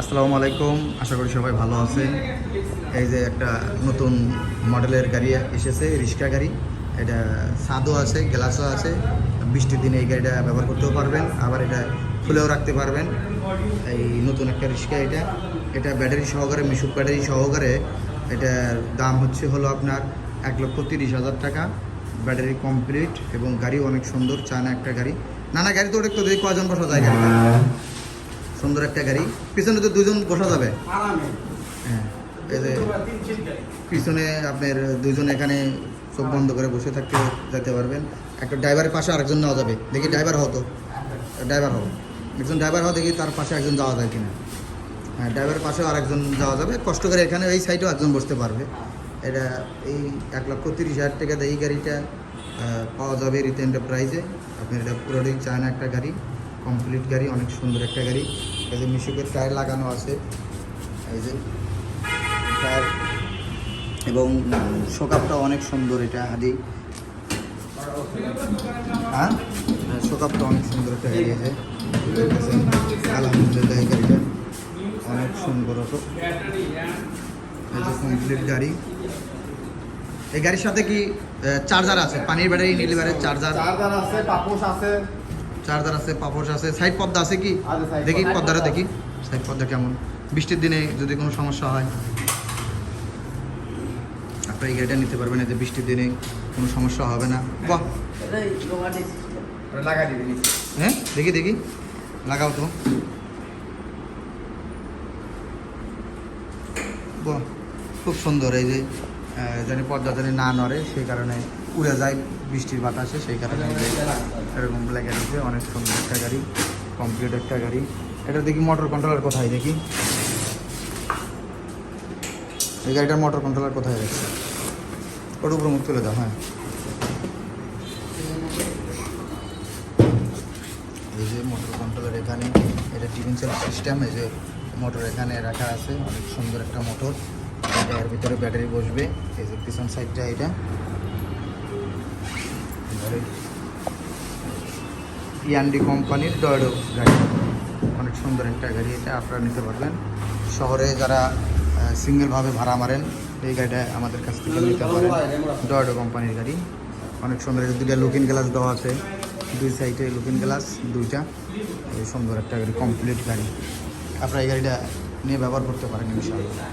আসসালামু আলাইকুম, আশা করি সবাই ভালো আছেন। এই যে একটা নতুন মডেলের গাড়ি এসেছে, রিক্সা গাড়ি। এটা স্বাদও আছে, গ্লাসও আছে। বৃষ্টির দিনে এই গাড়িটা ব্যবহার করতেও পারবেন, আবার এটা খুলেও রাখতে পারবেন। এই নতুন একটা রিক্সা এটা। এটা ব্যাটারি সহকারে, মিশুক ব্যাটারি সহকারে। এটার দাম হচ্ছে হলো আপনার এক লক্ষ তিরিশ হাজার টাকা। ব্যাটারি কমপ্লিট এবং গাড়ি অনেক সুন্দর, চায়না একটা গাড়ি। নানা গাড়ি তো ওটা একটু দেখি কজন বসা যায় গাড়ি সুন্দর একটা গাড়ি। পিছনে তো দুজন বসা যাবে। হ্যাঁ। পিছনে আপনার দুজন এখানে চোখ বন্ধ করে বসে থাকতে যেতে পারবেন। একটা ড্রাইভারের পাশে আরেকজন নেওয়া যাবে। দেখি ড্রাইভার হতো ড্রাইভার হও। একজন ড্রাইভার হও দেখি তার পাশে একজন যাওয়া যায় কিনা। হ্যাঁ ড্রাইভারের পাশেও আরেকজন যাওয়া যাবে। কষ্ট করে এখানে এই সাইডেও একজন বসতে পারবে। এটা এই এক লক্ষ তিরিশ হাজার টাকা দিয়ে এই গাড়িটা পাওয়া যাবে রিতে প্রাইজে আপনার এটা পুরোটাই চায়না একটা গাড়ি। কমপ্লিট গাড়ি অনেক সুন্দর একটা গাড়ি। এই যে মিশুকের টায়ার লাগানো আছে। এই যে টায়ার এবং শোকাপটা অনেক সুন্দর এটা, হাদি। হ্যাঁ? শোকাপটা অনেক সুন্দর একটা আছে। আলহামদুলিল্লাহ, এই গাড়িটা অনেক সুন্দর হতো এই যে কমপ্লিট গাড়ি। এই গাড়ির সাথে কি চার্জার আছে? পানির ব্যাটারি নীলবারের চার্জার চার্জার আছে, পাপোশ আছে। চার্জার আছে পাপোশ আছে সাইড পর্দা আছে কি? দেখি। পর্দাটা দেখি। সাইড পর্দা কেমন? বৃষ্টির দিনে যদি কোনো সমস্যা হয় আপনার এই গাড়িটা নিতে পারবেন এতে বৃষ্টির দিনে কোনো সমস্যা হবে না। বাহ। হ্যাঁ দেখি দেখি। লাগাও তো। বাহ খুব সুন্দর এই যে জানি পর্দা জানি না নড়ে সেই কারণে উড়ে যায়, বৃষ্টির বাতাসে, সেই কারণে এরকম লেগে রয়েছে অনেক সুন্দর একটা গাড়ি কমপ্লিট একটা গাড়ি। এটা দেখি মোটর কন্ট্রোলার কোথায় দেখি? এই গাড়িটার মোটর কন্ট্রোলার কোথায় রয়েছে ওর উপরে মুখ তুলে দাও হ্যাঁ। এই যে মোটর কন্ট্রোলার এখানে, এটা ডিফেন্সিয়াল সিস্টেম এই যে মোটর এখানে রাখা আছে, অনেক সুন্দর একটা মোটর এর ভিতরে ব্যাটারি বসবে, এই যে পিছন সাইডটা এটা। ইয়ান্ডি কোম্পানির ডয়েডো গাড়ি। অনেক সুন্দর একটা গাড়ি এটা, আপনারা নিতে পারবেন। শহরে যারা সিঙ্গেলভাবে ভাড়া মারেন, এই গাড়িটা আমাদের কাছ থেকে নিতে পারেন। ডয়েডো কোম্পানির গাড়ি। অনেক সুন্দর দুইটা লুকিং গ্লাস দেওয়া আছে। দুই সাইডে লুকিং গ্লাস দুইটা। এই সুন্দর একটা গাড়ি কমপ্লিট গাড়ি। আপনারা এই গাড়িটা নিয়ে ব্যবহার করতে পারেন ইনশাল্লাহ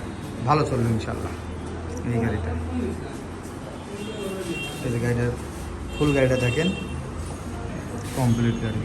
ভালো চলবে ইনশাল্লাহ এই গাড়িটা। এই যে গাড়িটার ফুল গাড়িটা থাকেন কমপ্লিট গাড়ি।